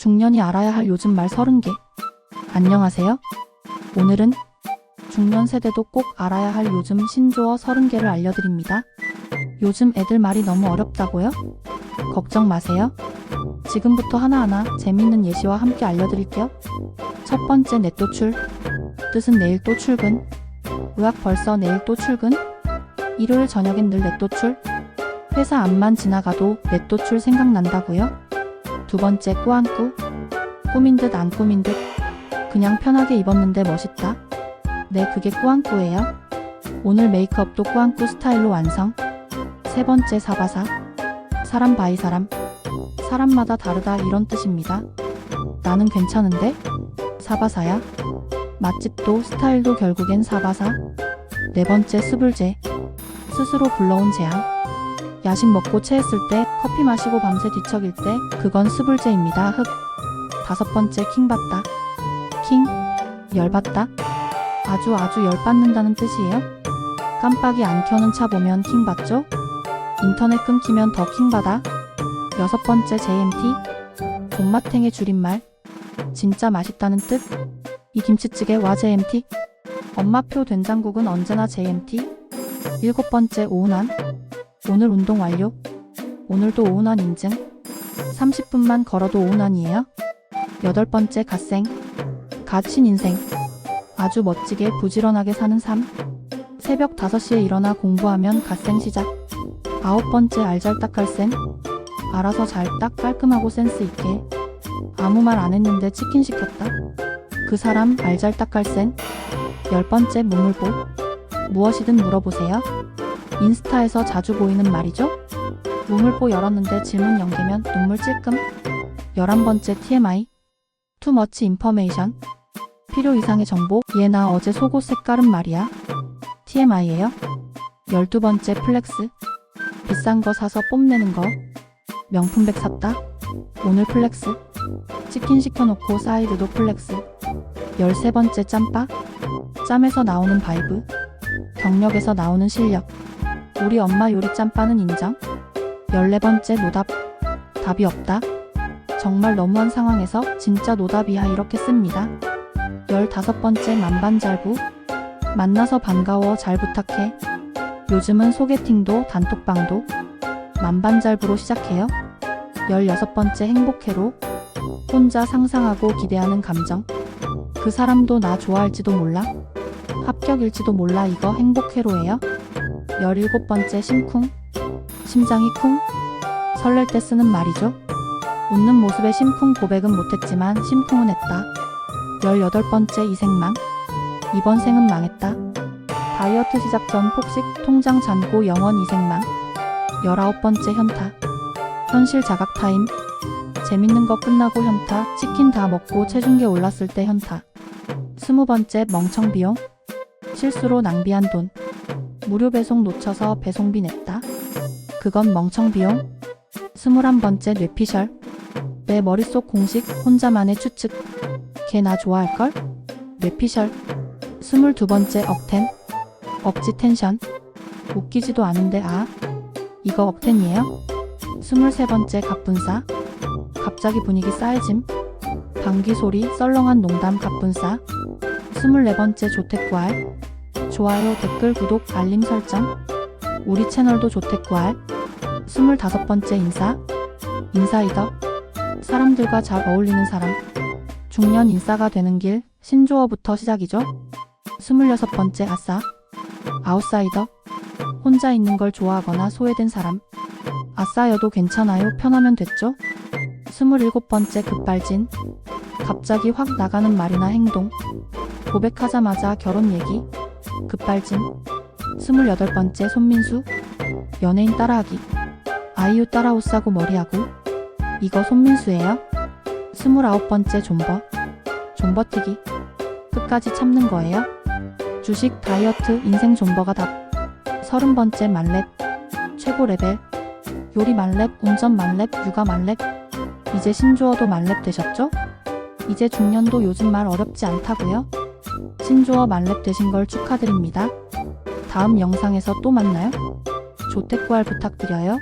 중년이 알아야 할 요즘 말 30개. 안녕하세요. 오늘은 중년 세대도 꼭 알아야 할 요즘 신조어 30개를 알려드립니다. 요즘 애들 말이 너무 어렵다고요? 걱정 마세요. 지금부터 하나하나 재밌는 예시와 함께 알려드릴게요. 첫 번째 넷도출. 뜻은 내일 또 출근. 의학 벌써 내일 또 출근? 일요일 저녁엔 늘 넷도출? 회사 앞만 지나가도 넷도출 생각난다고요? 두 번째 꾸안꾸. 꾸민 듯 안 꾸민 듯. 그냥 편하게 입었는데 멋있다. 네, 그게 꾸안꾸예요. 오늘 메이크업도 꾸안꾸 스타일로 완성. 세 번째 사바사. 사람 바이 사람. 사람마다 다르다 이런 뜻입니다. 나는 괜찮은데? 사바사야. 맛집도 스타일도 결국엔 사바사. 네 번째 스불제. 스스로 불러온 재앙. 야식 먹고 체했을 때, 커피 마시고 밤새 뒤척일 때, 그건 스불제입니다. 흑. 다섯 번째 킹받다. 킹. 열받다. 아주 아주 열받는다는 뜻이에요. 깜빡이 안 켜는 차 보면 킹받죠? 인터넷 끊기면 더 킹받아. 여섯 번째 JMT. 존맛탱의 줄임말. 진짜 맛있다는 뜻. 이 김치찌개 와 JMT. 엄마표 된장국은 언제나 JMT. 일곱 번째 오운환. 오늘 운동 완료. 오늘도 오운환 인증. 30분만 걸어도 오운환이에요. 여덟 번째 갓생. 갓신 인생. 아주 멋지게 부지런하게 사는 삶. 새벽 5시에 일어나 공부하면 갓생 시작. 아홉 번째 알잘딱할센. 알아서 잘 딱 깔끔하고 센스 있게. 아무 말 안 했는데 치킨 시켰다. 그 사람 알잘딱할센. 열 번째 무물보. 무엇이든 물어보세요. 인스타에서 자주 보이는 말이죠? 무물보 열었는데 질문 연계면 눈물 찔끔. 열한 번째 TMI. Too much information. 필요 이상의 정보. 얘 나 어제 속옷 색깔은 말이야. TMI예요. 열두 번째 플렉스. 비싼 거 사서 뽐내는 거. 명품백 샀다. 오늘 플렉스. 치킨 시켜놓고 사이드도 플렉스. 열세 번째 짬바. 짬에서 나오는 바이브. 경력에서 나오는 실력. 우리 엄마 요리 짬바는 인정. 열네 번째 노답. 답이 없다. 정말 너무한 상황에서 진짜 노답이야 이렇게 씁니다. 열다섯 번째 만반잘부. 만나서 반가워 잘 부탁해. 요즘은 소개팅도 단톡방도 만반잘부로 시작해요. 열여섯 번째 행복해로. 혼자 상상하고 기대하는 감정. 그 사람도 나 좋아할지도 몰라. 합격일지도 몰라 이거 행복해로예요. 열일곱 번째 심쿵. 심장이 쿵. 설렐 때 쓰는 말이죠. 웃는 모습에 심쿵 고백은 못했지만 심쿵은 했다. 열여덟 번째 이생망. 이번 생은 망했다. 다이어트 시작 전 폭식 통장 잔고 영원 이생망. 열아홉 번째 현타. 현실 자각 타임. 재밌는 거 끝나고 현타. 치킨 다 먹고 체중계 올랐을 때 현타. 스무 번째 멍청 비용. 실수로 낭비한 돈. 무료 배송 놓쳐서 배송비 냈다. 그건 멍청 비용. 스물한 번째 뇌피셜. 내 머릿속 공식 혼자만의 추측. 걔 나 좋아할걸? 뇌피셜. 스물두 번째 억텐. 억지 텐션. 웃기지도 않은데 아. 이거 억텐이에요? 스물세 번째 갑분싸. 갑자기 분위기 싸해짐. 방귀 소리 썰렁한 농담 갑분싸. 스물네 번째 조태구알. 좋아요, 댓글, 구독, 알림 설정. 우리 채널도 조태구알. 스물다섯 번째 인사. 인사이더. 사람들과 잘 어울리는 사람. 중년 인싸가 되는 길, 신조어부터 시작이죠. 스물여섯 번째 아싸. 아웃사이더. 혼자 있는 걸 좋아하거나 소외된 사람. 아싸여도 괜찮아요. 편하면 됐죠? 스물일곱 번째 급발진. 갑자기 확 나가는 말이나 행동. 고백하자마자 결혼 얘기. 급발진. 스물여덟 번째 손민수. 연예인 따라하기. 아이유 따라 옷 사고 머리하고. 이거 손민수예요? 스물아홉 번째 존버. 존버튀기. 끝까지 참는 거예요? 주식, 다이어트, 인생 존버가 답. 서른 번째 만렙. 최고 레벨. 요리 만렙, 운전 만렙, 육아 만렙. 이제 신조어도 만렙 되셨죠? 이제 중년도 요즘 말 어렵지 않다고요? 신조어 만렙 되신 걸 축하드립니다. 다음 영상에서 또 만나요. 조태구알 부탁드려요.